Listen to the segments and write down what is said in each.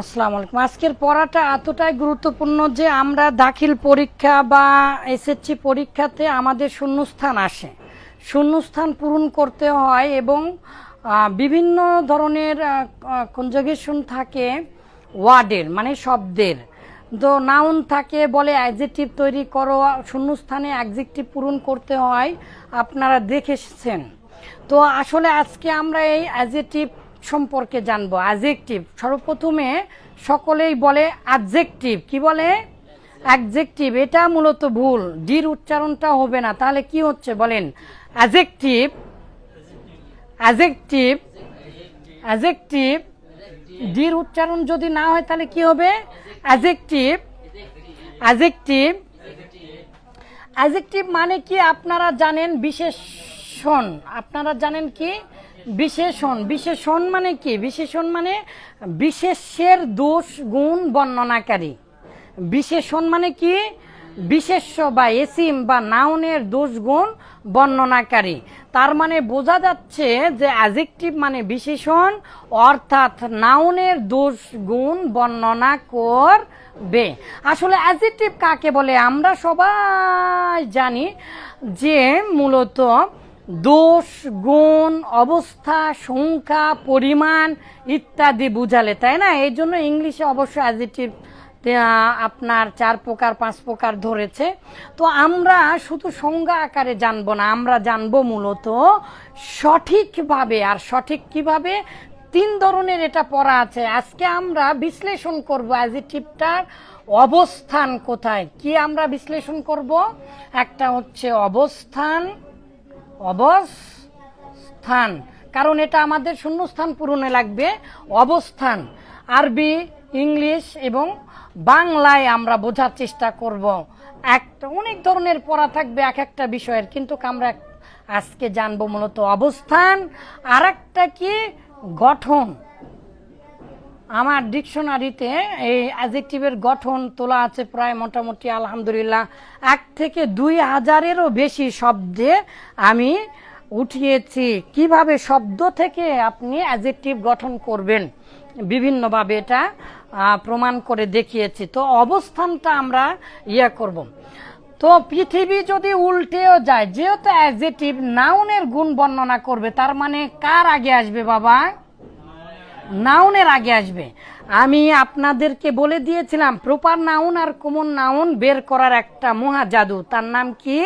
আসসালামু আজকের পড়াটা এতটাই গুরুত্বপূর্ণ যে আমরা দাখিল পরীক্ষা বা এসএসসি পরীক্ষাতে আমাদের শূন্যস্থান আসে। শূন্যস্থান পূরণ করতে হয় এবং বিভিন্ন ধরনের কনজাগেশন থাকে ওয়ার্ডের মানে শব্দের। তো নাউন থাকে, বলে অ্যাডজেক্টিভ তৈরি করো, শূন্যস্থানে অ্যাডজেক্টিভ পূরণ করতে হয়। আপনারা দেখেছেন। তো আসলে আজকে আমরা এই অ্যাডজেক্টিভ সম্পর্কে জানব অ্যাডজেক্টিভ সর্বপ্রথমে সকলেই বলে অ্যাডজেক্টিভ কি বলে? অ্যাডজেক্টিভ এটা মূলত ভুল। ডির উচ্চারণটা হবে না। তাহলে কি হচ্ছে বলেন? অ্যাডজেক্টিভ অ্যাডজেক্টিভ অ্যাডজেক্টিভ ডির উচ্চারণ যদি না হয় তাহলে কি হবে? অ্যাডজেক্টিভ অ্যাডজেক্টিভ অ্যাডজেক্টিভ মানে কি? আপনারা জানেন বিশেষণ। আপনারা জানেন কি? বিশেষণ বিশেষণ মানে কি? বিশেষণ মানে বিশেষের দোষ, গুণ বর্ণনাকারী। বিশেষণ মানে কি? বিশেষ্য বা এসিম বা নাউনের দোষ, গুণ বর্ণনাকারী। তার মানে বোঝা যাচ্ছে যে অ্যাজেক্টিভ মানে বিশেষণ, অর্থাৎ নাউনের দোষ, গুণ বর্ণনা করবে। আসলে অ্যাজেক্টিভ কাকে বলে? আমরা সবাই জানি যে মূলত দোষ, গুণ, অবস্থা, সংখ্যা, পরিমাণ ইত্যাদি বুঝালে, তাই না? এই জন্য ইংলিশে অবশ্য অ্যাজিটিভ আপনার চার প্রকার, পাঁচ প্রকার ধরেছে। তো আমরা শুধু সংজ্ঞা আকারে জানব না, আমরা জানব মূলত সঠিকভাবে। আর সঠিক কীভাবে? তিন ধরনের এটা পড়া আছে। আজকে আমরা বিশ্লেষণ করব অ্যাজিটিভটার অবস্থান কোথায়। কি আমরা বিশ্লেষণ করব? একটা হচ্ছে অবস্থান অবস্থান। কারণ এটা আমাদের শূন্যস্থান পূরণে লাগবে। অবস্থান। আরবি, ইংলিশ এবং বাংলায় আমরা বোঝার চেষ্টা করব। একটা, অনেক ধরনের পড়া থাকবে এক একটা বিষয়ের, কিন্তু আমরা আজকে জানব মূলত অবস্থান। আর একটা কি? গঠন। আমার ডিকশনারিতে এই অ্যাজেক্টিভের গঠন তোলা আছে প্রায় মোটামুটি আলহামদুলিল্লাহ। এক থেকে দুই হাজারেরও বেশি শব্দে আমি উঠিয়েছি। কীভাবে শব্দ থেকে আপনি অ্যাজেক্টিভ গঠন করবেন? বিভিন্নভাবে এটা প্রমাণ করে দেখিয়েছি। তো অবস্থানটা আমরা ইয়ে করব। তো পৃথিবী যদি উল্টেও যায়, যেহেতু অ্যাজেটিভ নাউনের গুণ বর্ণনা করবে, তার মানে কার আগে আসবে বাবা? নাউনের আগে আসবে। আমি আপনাদেরকে বলে দিয়েছিলাম, প্রপার নাউন আর কমন নাউন বের করার একটা মহা জাদু। তার নাম কি?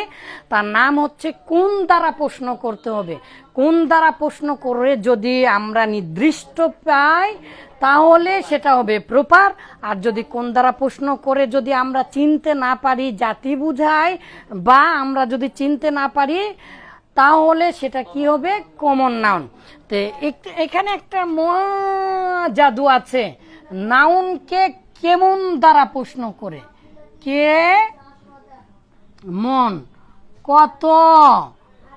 তার নাম হচ্ছে কোন দ্বারা প্রশ্ন করতে হবে। কোন দ্বারা প্রশ্ন করে যদি আমরা নির্দিষ্ট পাই, তাহলে সেটা হবে প্রপার। আর যদি কোন দ্বারা প্রশ্ন করে যদি আমরা চিনতে না পারি জাতি বুঝাই বা আমরা যদি চিনতে না পারি তাহলে সেটা কি হবে? কমন নাউন তো এখানে একটা জাদু আছে। নাউনকে কেমন দ্বারা প্রশ্ন করে? কে? মন। কত?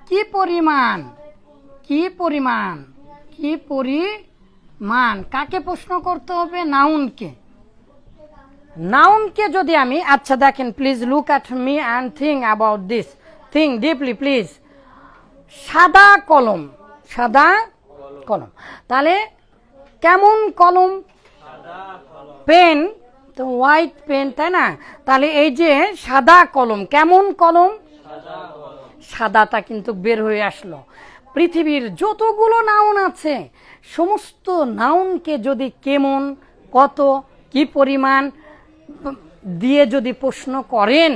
কি পরিমাণ? কি পরিমাণ? কি পরিমাণ? কাকে প্রশ্ন করতে হবে? নাউনকে নাউনকে যদি আমি আচ্ছা দেখেন please look at me and think about this think deeply please সাদা কলম সাদা কলম। তাহলে কেমন কলম? পেন, তো হোয়াইট পেন, তাই না? তাহলে এই যে সাদা কলম, কেমন কলম? সাদাটা কিন্তু বের হয়ে আসলো। পৃথিবীর যতগুলো নাউন আছে, সমস্ত নাউনকে যদি কেমন, কত, কি পরিমাণ, দিয়ে যদি প্রশ্ন করেন,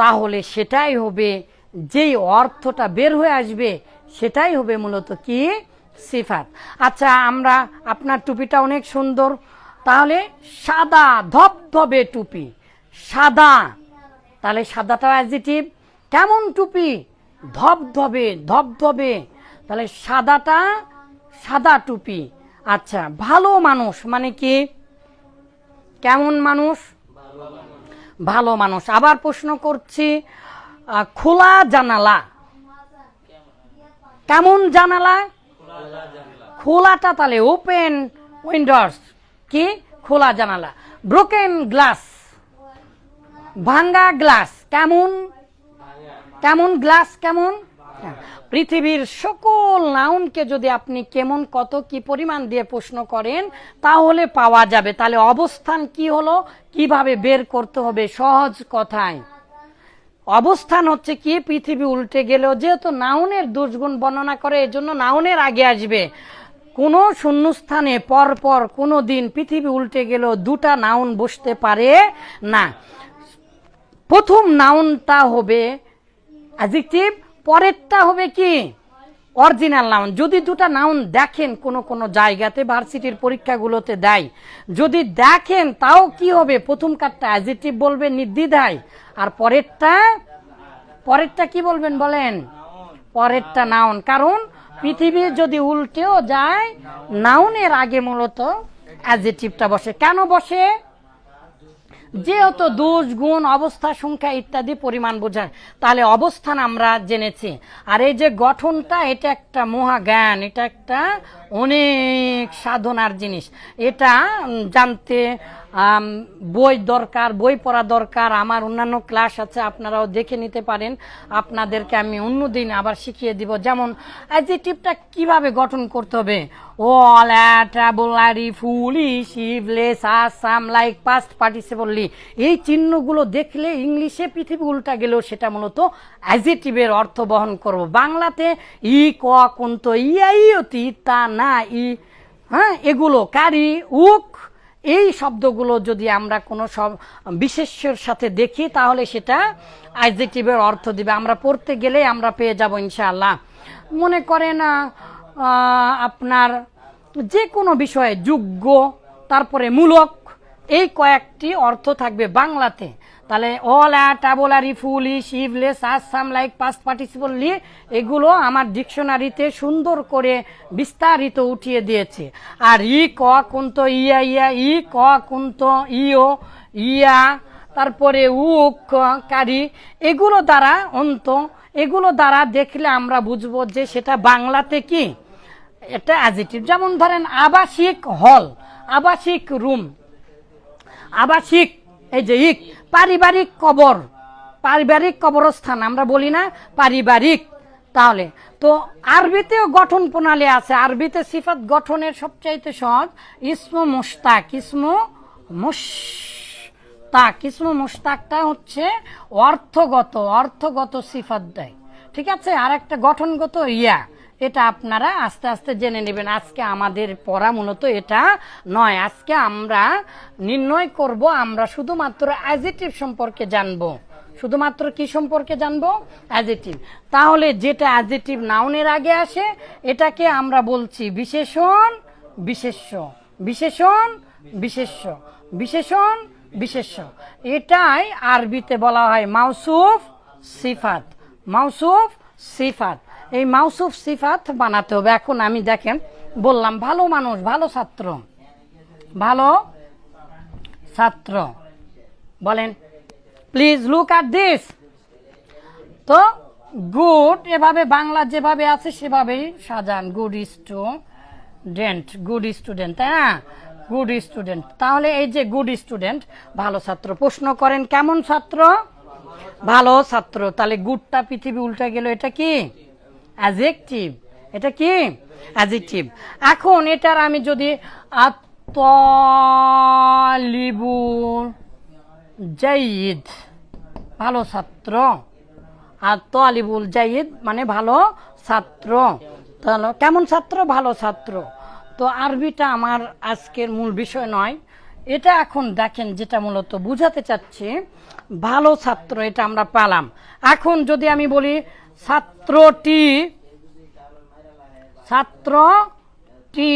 তাহলে সেটাই হবে যেই অর্থটা বের হয়ে আসবে, সেটাই হবে মূলত কি? সিফাত। আচ্ছা আমরা আপনার টুপিটা অনেক সুন্দর। তাহলে সাদা, ধবধবে টুপি। সাদা। তাহলে সাদাটা অ্যাজিটিভ কেমন টুপি? ধবধবে ধবধবে। তাহলে সাদাটা সাদা টুপি। আচ্ছা ভালো মানুষ মানে কি? কেমন মানুষ। ভালো মানুষ। আবার প্রশ্ন করছি খোলা জানালা। কেমন জানালা? খোলাটা তাহলে ওপেন উইন্ডোস কি? খোলা জানালা। ব্রোকেন গ্লাস ভাঙ্গা গ্লাস কেমন? কেমন গ্লাস কেমন? পৃথিবীর সকল নাউনকে যদি আপনি কেমন, কত, কি পরিমাণ দিয়ে প্রশ্ন করেন, তাহলে পাওয়া যাবে। তাহলে অবস্থান কি হলো? কীভাবে বের করতে হবে? সহজ কথায়। অবস্থান হচ্ছে কি, পৃথিবী উল্টে গেলেও যেহেতু নাউনের দুর্গুণ বর্ণনা করে এই জন্য নাউনের আগে আসবে। কোনো শূন্যস্থানে পরপর কোনো দিন পৃথিবী উল্টে গেলেও দুটা নাউন বসতে পারে না। প্রথম নাউনটা হবে অ্যাডজেক্টিভ পরেরটা হবে কি? Original noun. যদি দুটা নাউন দেখেন কোনো কোনো জায়গাতে, ভার্সিটির পরীক্ষাগুলোতে দেয়। যদি দেখেন, তাও কি হবে? প্রথম কারটা অ্যাজিটিভ বলবে নির্দ্বিধায়। আর পরেরটা পরেরটা কি বলবেন বলেন? পরেরটা নাউন। কারণ পৃথিবী যদি উল্টেও যায়, নাউনের আগে মূলত অ্যাডজেক্টিভটা বসে। কেন বসে? যেহেতু দোষ, গুণ, অবস্থা, সংখ্যা ইত্যাদি পরিমাণ বোঝায়, তাহলে অবস্থান আমরা জেনেছি। আর এই যে গঠনটা, এটা একটা মহাজ্ঞান, এটা একটা অনেক সাধনার জিনিস। এটা জানতে বই দরকার, বই পড়া দরকার, আমার অন্যান্য ক্লাস আছে, আপনারাও দেখে নিতে পারেন। আপনাদেরকে আমি অন্যদিন আবার শিখিয়ে দিব, যেমন অ্যাডজেক্টিভটা কীভাবে গঠন করতে হবে? অল ট্রাবলারি ফুলি শিভলেস আসাম লাইক, পাস্ট, পার্টিসিপলি এই চিহ্নগুলো দেখলে ইংলিশে পৃথিবী উল্টা গেলেও সেটা মূলত অ্যাডজেক্টিভের অর্থ বহন করব। বাংলাতে ই, ক, কুন্ত ইয়াই অতি তা, না, ই হ্যাঁ এগুলো। কারি, উক এই শব্দগুলো যদি আমরা কোনো সব বিশেষ্যের সাথে দেখি, তাহলে সেটা অ্যাডজেক্টিভের অর্থ দিবে। আমরা পড়তে গেলে আমরা পেয়ে যাব ইনশাআল্লাহ। মনে করেন আপনার যে কোনো বিষয়ে যোগ্য, তারপরে মূলক, এই কয়েকটি অর্থ থাকবে বাংলাতে। তাহলে অল আর টাবলারি ফুলি শিভলেস আসাম লাইক পাস্ট পার্টিসিপলি এগুলো আমার ডিকশনারিতে সুন্দর করে বিস্তারিত উঠিয়ে দিয়েছে। আর ই, ক, কুন্ত ইয়া ইয়া ই ক, কুন্ত ইও ইয়া তারপরে উক কারি, এগুলো দ্বারা অন্ত, এগুলো দ্বারা দেখলে আমরা বুঝব যে সেটা বাংলাতে কি? এটা অ্যাজিটিভ যেমন ধরেন আবাসিক হল আবাসিক রুম আবাসিক, এই যে ইক পারিবারিক কবর, পারিবারিক কবরস্থান, আমরা বলি না পারিবারিক। তাহলে, তো আরবিতেও গঠন প্রণালী আছে। আরবিতে সিফাত গঠনের সবচাইতে সহজ, ইসমু মুস্তাক ইসমু মুস্তাক ইসমু মুস্তাকটা হচ্ছে অর্থগত অর্থগত সিফাত দেয়। ঠিক আছে? আর একটা গঠনগত ইয়া। এটা আপনারা আস্তে আস্তে জেনে নেবেন। আজকে আমাদের পড়া মূলত এটা নয়। আজকে আমরা নির্ণয় করব, আমরা শুধুমাত্র অ্যাজিটিভ সম্পর্কে জানব। শুধুমাত্র কি সম্পর্কে জানব? অ্যাজিটিভ তাহলে যেটা অ্যাজিটিভ নাউনের আগে আসে, এটাকে আমরা বলছি বিশেষণ, বিশেষ্য। বিশেষণ বিশেষ্য। বিশেষণ, বিশেষ্য। এটাই আরবিতে বলা হয় মাউসুফ সিফাত। মাউসুফ সিফাত। এই মাউসুফ সিফাত বানাতে হবে। এখন আমি দেখেন, বললাম, ভালো মানুষ, ভালো ছাত্র। ভালো ছাত্র। বলেন, প্লিজ লুক অ্যাট দিস তো গুড এভাবে, বাংলা যেভাবে আছে সেভাবেই সাজান। গুড স্টুডেন্ট গুড স্টুডেন্ট তাই না? গুড স্টুডেন্ট তাহলে এই যে গুড স্টুডেন্ট ভালো ছাত্র। প্রশ্ন করেন, কেমন ছাত্র? ভালো ছাত্র। তাহলে গুডটা পৃথিবী উল্টে গেল, এটা কি? অ্যাজেকটিভ এটা কি? অ্যাজেকটিভ এখন এটার আমি যদি আত্মলিবুল জাইদ, ভালো ছাত্র। আর তলিবুল জাইদ মানে ভালো ছাত্র। তাহলে কেমন ছাত্র? ভালো ছাত্র। তো আরবিটা আমার আজকের মূল বিষয় নয়। এটা এখন দেখেন যেটা মূলত বুঝাতে চাচ্ছি। ভালো ছাত্র এটা আমরা পালাম। এখন যদি আমি বলি ছাত্রটি ছাত্রটি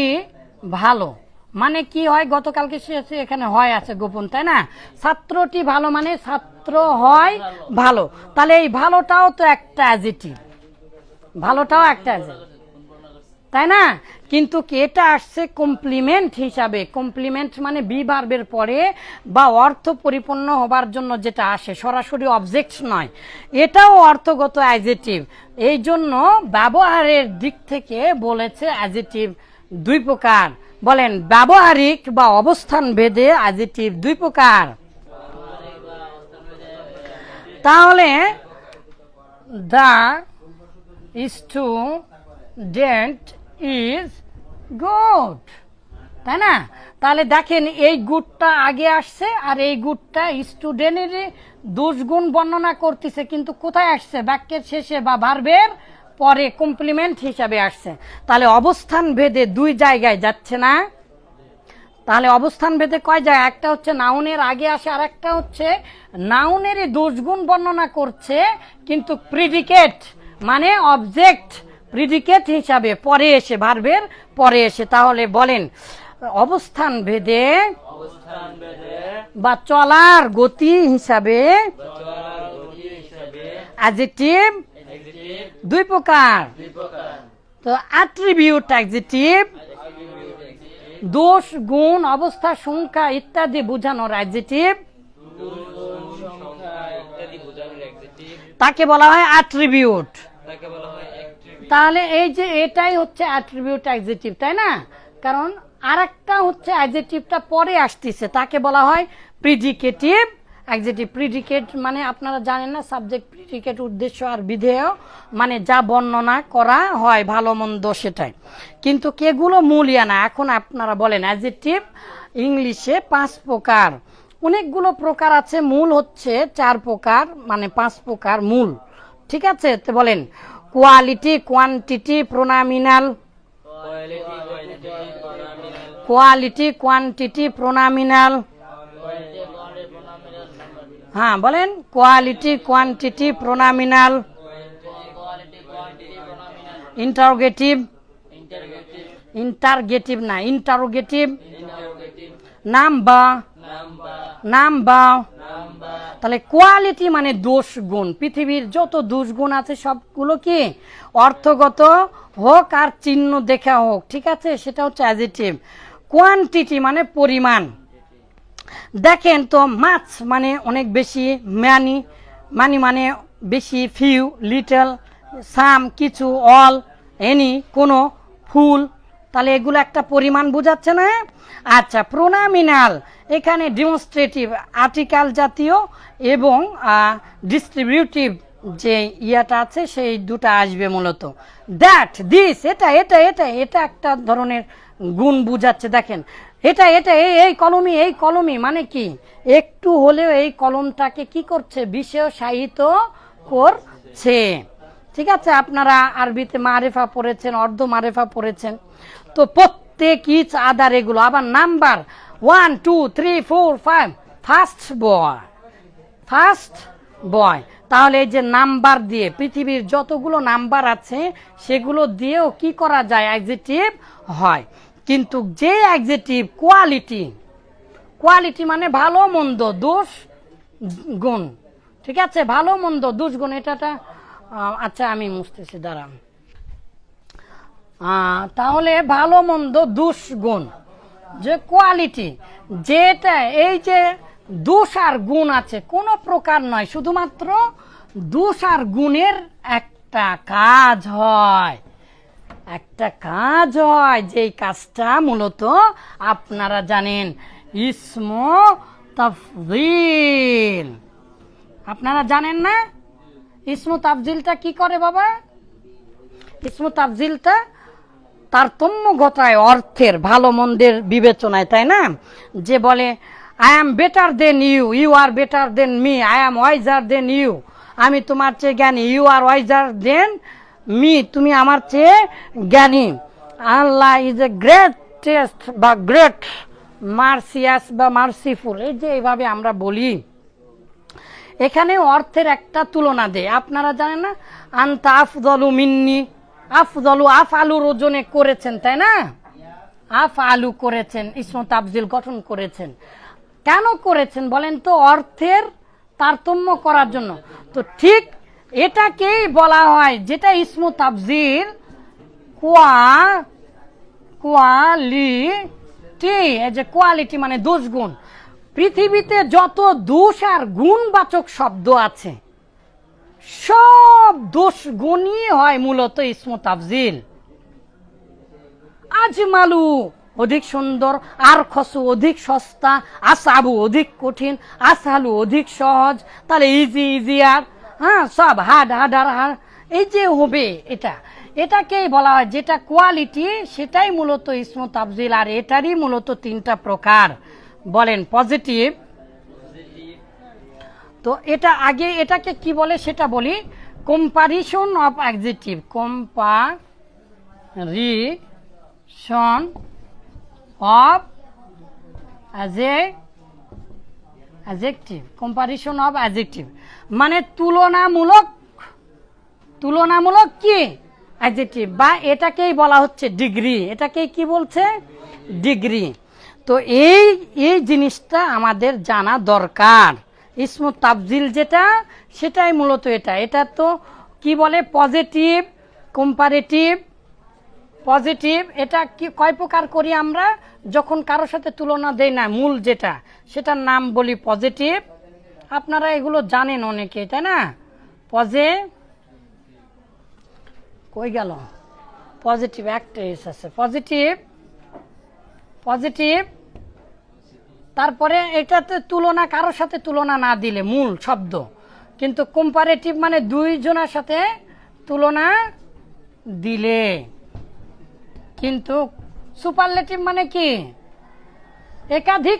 ভালো। মানে কি হয়? গতকালকে শেষে এখানে হয় আছে গোপন, তাই না? ছাত্রটি ভালো মানে ছাত্র হয় ভালো। তাহলে এই ভালোটাও তো একটা অ্যাজিটিভ ভালোটাও একটা অ্যাজিটিভ তাই না? কিন্তু এটা আসছে কমপ্লিমেন্ট হিসাবে। কমপ্লিমেন্ট মানে বি ভার্বের পরে বা অর্থ পরিপূর্ণ হবার জন্য যেটা আসে, সরাসরি অবজেক্ট নয়। এটাও অর্থগত অ্যাজেটিভ এই জন্য ব্যবহারের দিক থেকে বলেছে অ্যাজেটিভ দুই প্রকার। বলেন, ব্যবহারিক বা অবস্থান ভেদে অ্যাজেটিভ দুই প্রকার। তাহলে দা স্টুডেন্ট ইজ গুড তাই না? তাহলে দেখেন, এই গুডটা আগে আসছে আর এই গুডটা স্টুডেন্টের দুষ্গুণ বর্ণনা করতেছে, কিন্তু কোথায় আসছে? বাক্যের শেষে বা ভার্বের পরে কমপ্লিমেন্ট হিসাবে আসছে। তাহলে অবস্থান ভেদে দুই জায়গায় যাচ্ছে না। তাহলে অবস্থান ভেদে কয় যায়? একটা হচ্ছে নাউনের আগে আসে আর একটা হচ্ছে নাউনেরই দোষগুণ বর্ণনা করছে, কিন্তু প্রিডিকেট মানে অবজেক্ট প্রিডিকেট হিসাবে পরে এসে ভার্বের পরে এসে তাহলে বলেন অবস্থান ভেদে বা চলার গতি হিসাবে অ্যাজেটিভ দুই প্রকার। তো অ্যাট্রিবিউট অ্যাডজেটিভ দোষ গুণ অবস্থা সংখ্যা ইত্যাদি বোঝানোর এক্সিটিভ তাকে বলা হয় অ্যাট্রিবিউট তাকে বলা তাহলে এই যে এটাই হচ্ছে অ্যাট্রিবিউট অ্যাডজেটিভ তাই না? কারণ আরেকটা হচ্ছে অ্যাডজেটিভটা পরে আসতেছে, তাকে বলা হয় প্রিডিকেটিভ অ্যাডজেটিভ প্রিডিকেট মানে আপনারা জানেন না সাবজেক্ট প্রিডিকেট উদ্দেশ্য আর বিধেয় মানে যা বর্ণনা করা হয় ভালো মন্দ সেটাই। কিন্তু কেগুলো মূলিয়া না, এখন আপনারা বলেন অ্যাডজেটিভ ইংলিশে পাঁচ প্রকার। অনেকগুলো প্রকার আছে, মূল হচ্ছে চার প্রকার মানে পাঁচ প্রকার মূল। ঠিক আছে? তো বলেন quality quantity pronominal quality quantity pronominal হ্যাঁ বলেন quality quantity pronominal interrogative interrogative না interrogative interrogative number number. Number তাহলে কোয়ালিটি মানে দোষ গুণ পৃথিবীর যত দোষ গুণ আছে সবগুলো কি? অর্থগত হোক আর চিহ্ন দেখা হোক, ঠিক আছে? সেটা হচ্ছে অ্যাজিটিভ কোয়ান্টিটি মানে পরিমাণ। দেখেন তো মাছ মানে অনেক বেশি মানি মানি মানে বেশি ফিউ লিটল সাম কিছু অল এনি কোনো, ফুল তাহলে এগুলো একটা পরিমাণ বোঝাচ্ছে না? আচ্ছা প্রোনামিনাল, এখানে ডিমনস্ট্রেটিভ আর্টিকাল জাতীয় এবং ডিস্ট্রিবিউটিভ যে ইয়াটা আছে, সেই দুটো আসবে মূলত। দ্যাট দিস এটা এটা এটা এটা একটা ধরনের গুণ বুঝাচ্ছে, দেখেন। এটা এটা, এই এই কলমি এই কলমি মানে কি? একটু হলেও এই কলমটাকে কি করছে? বিশেষায়িত করছে। ঠিক আছে? আপনারা আরবিতে মারেফা পড়েছেন, অর্ধ মারেফা পড়েছেন। তো প্রত্যেক ইচ আদার এগুলো, আবার number one two three four five first boy first boy তাহলে এই যে নাম্বার দিয়ে, পৃথিবীর যতগুলো নাম্বার আছে, সেগুলো দিয়েও কি করা যায়? অ্যাডজেটিভ হয়। কিন্তু যে অ্যাডজেটিভ কোয়ালিটি কোয়ালিটি মানে ভালো, মন্দ, দোষ, গুণ। ঠিক আছে? ভালো, মন্দ, দোষ, গুণ। এটাটা আচ্ছা আমি মুছতেছি, দাঁড়ান। তাহলে ভালো মন্দ দুষ্গুণ। যে কোয়ালিটি যেটা এই যে দোষ আর গুণ আছে, কোনো প্রকার নয়, শুধুমাত্র দোষ আর গুণের একটা কাজ হয়। একটা কাজ হয়, যেই কাজটা মূলত আপনারা জানেন, ইসম তফজিল আপনারা জানেন না? ইসমু তাফজিলটা কি করে বাবা? ইসমু তাফজিলটা তারতম্য ঘটায় অর্থের, ভালো মন্দের বিবেচনায়, তাই না? যে বলে I am better than you you are better than me I am wiser than you আমি তোমার চেয়ে জ্ঞানী you are wiser than me তুমি আমার চেয়ে জ্ঞানী। আল্লাহ ইজ এ গ্রেট টেস্ট বা গ্রেট মার্সিয়াস বা মার্সিফুল এই যে এইভাবে আমরা বলি, এখানে অর্থের একটা তুলনা দেয় আপনারা জানেন না? আন্তা আফদলু মিন্নি। আফদলু আফ আলুর ওজনে করেছেন, তাই না? আফ আলু করেছেন, ইসমত আফজিল গঠন করেছেন। কেন করেছেন বলেন তো? অর্থের তারতম্য করার জন্য। তো ঠিক এটাকেই বলা হয়, যেটা ইসমত আফজিল কোয়া, কোয়ালিটি, এই যে কোয়ালিটি মানে দোষ গুণ পৃথিবীতে যত দোষ আর গুণবাচক শব্দ আছে সব দোষ গুণই হয় মূলত ইসমু তাফজিল। আজমালু অধিক সুন্দর, আর খসু অধিক সস্তা, আসাবু অধিক কঠিন, আসালু অধিক সহজ, তাহলে ইজি ইজি আর হ্যাঁ সব হাড হার্ড আর হাড এই যে হবে এটা এটাকেই বলা হয় যেটা কোয়ালিটি সেটাই মূলত ইসমু তাবজিল আর এটারই মূলত তিনটা প্রকার। বলেন পজিটিভ তো এটা আগে এটাকে কি বলে সেটা বলি। Comparison of adjective comparison of অ্যাজে adjective comparison of adjective মানে তুলনামূলক তুলনামূলক কি? অ্যাডজেক্টিভ বা এটাকেই বলা হচ্ছে ডিগ্রি এটাকেই কি বলছে? ডিগ্রি তো এই এই জিনিসটা আমাদের জানা দরকার। ইসমু তাবজিল যেটা, সেটাই মূলত এটা। এটা তো কি বলে? পজিটিভ কম্পারেটিভ পজিটিভ এটা কি, কয় প্রকার করি আমরা? যখন কারোর সাথে তুলনা দেই না, মূল যেটা, সেটার নাম বলি পজিটিভ আপনারা এগুলো জানেন অনেকে, তাই না? পজে কই গেল? পজিটিভ একটা আছে। পজিটিভ পজিটিভ তারপরে এটাতে তুলনা কারোর সাথে তুলনা না দিলে, মূল, শব্দ। কিন্তু কম্পারেটিভ মানে দুইজনের সাথে তুলনা দিলে। কিন্তু সুপারলেটিভ মানে কি? একাধিক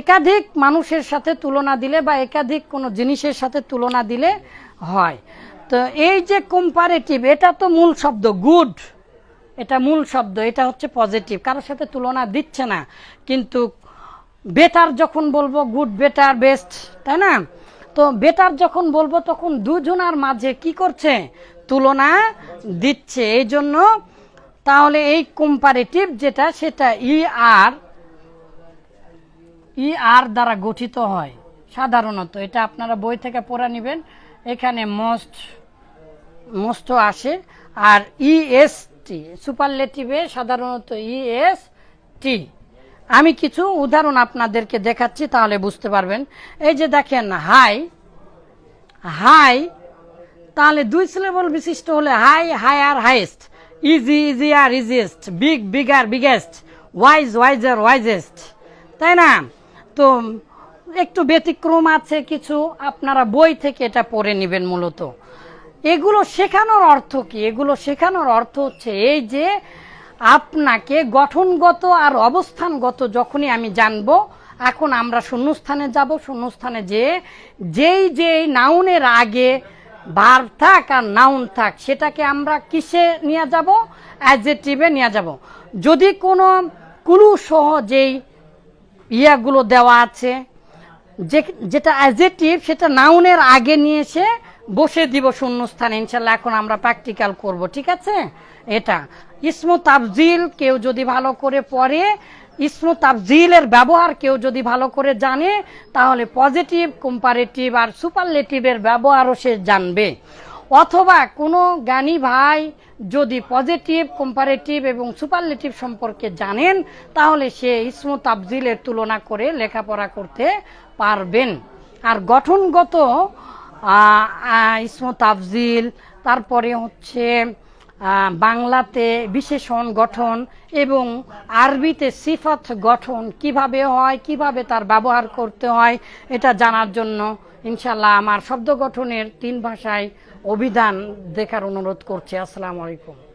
একাধিক মানুষের সাথে তুলনা দিলে বা একাধিক কোনো জিনিসের সাথে তুলনা দিলে হয়। তো এই যে কম্পারেটিভ এটা তো মূল শব্দ গুড এটা মূল শব্দ, এটা হচ্ছে পজিটিভ কারোর সাথে তুলনা দিচ্ছে না। কিন্তু বেটার যখন বলব গুড বেটার বেস্ট তাই না? তো বেটার যখন বলব, তখন দুজনার মাঝে কি করছে? তুলনা দিচ্ছে। এই জন্য তাহলে এই কম্পারেটিভ যেটা, সেটা ই আর ই আর দ্বারা গঠিত হয়, সাধারণত। এটা আপনারা বই থেকে পড়ে নেবেন। এখানে মোস্ট মোস্ট আসে। আর ইএস টি সুপারলেটিভে সাধারণত ইএস টি আমি কিছু উদাহরণ আপনাদেরকে দেখাচ্ছি, তাহলে বুঝতে পারবেন। এই যে দেখেন, হাই হাই, তাহলে দুই সিলেবল বিশিষ্ট হলে হাই আর হাইয়েস্ট। ইজি ইজি আর easiest. Big, bigger, biggest. Wise, wiser, wisest. তাই না? তো একটু ব্যতিক্রম আছে কিছু, আপনারা বই থেকে এটা পড়ে নেবেন মূলত। এগুলো শেখানোর অর্থ কি? এগুলো শেখানোর অর্থ হচ্ছে এই যে আপনাকে গঠনগত আর অবস্থানগত যখনই আমি জানব, এখন আমরা শূন্যস্থানে যাব, শূন্যস্থানে যে, যেই যেই নাউনের আগে ভার থাক আর নাউন থাক, সেটাকে আমরা কিসে নিয়ে যাব? অ্যাডজেটিভে নিয়ে যাব। যদি কোনো কুলু সহ যেই ইয়াগুলো দেওয়া আছে, যে, যেটা অ্যাজেটিভ সেটা নাউনের আগে নিয়ে এসে বসে দিব শূন্যস্থানে। ইনশাল্লাহ এখন আমরা প্র্যাকটিক্যাল করব, ঠিক আছে? এটা। ইসমু তাবজিল কেউ যদি ভালো করে পড়ে, ইসমু তাবজিলের ব্যবহার কেউ যদি ভালো করে জানে, তাহলে পজিটিভ কম্পারেটিভ আর সুপারলেটিভের ব্যবহারও সে জানবে। অথবা কোনো জ্ঞানী ভাই যদি পজিটিভ কম্পারেটিভ এবং সুপারলেটিভ সম্পর্কে জানেন, তাহলে সে ইসমু তাবজিলের তুলনা করে লেখাপড়া করতে পারবেন। আর গঠনগত ইসমু তাবজিল তারপরে হচ্ছে বাংলাতে বিশেষণ গঠন এবং আরবিতে সিফাত গঠন কীভাবে হয়, কীভাবে তার ব্যবহার করতে হয়, এটা জানার জন্য ইনশাল্লাহ আমার শব্দ গঠনের তিন ভাষায় অভিধান দেখার অনুরোধ করছি। আসসালামু আলাইকুম।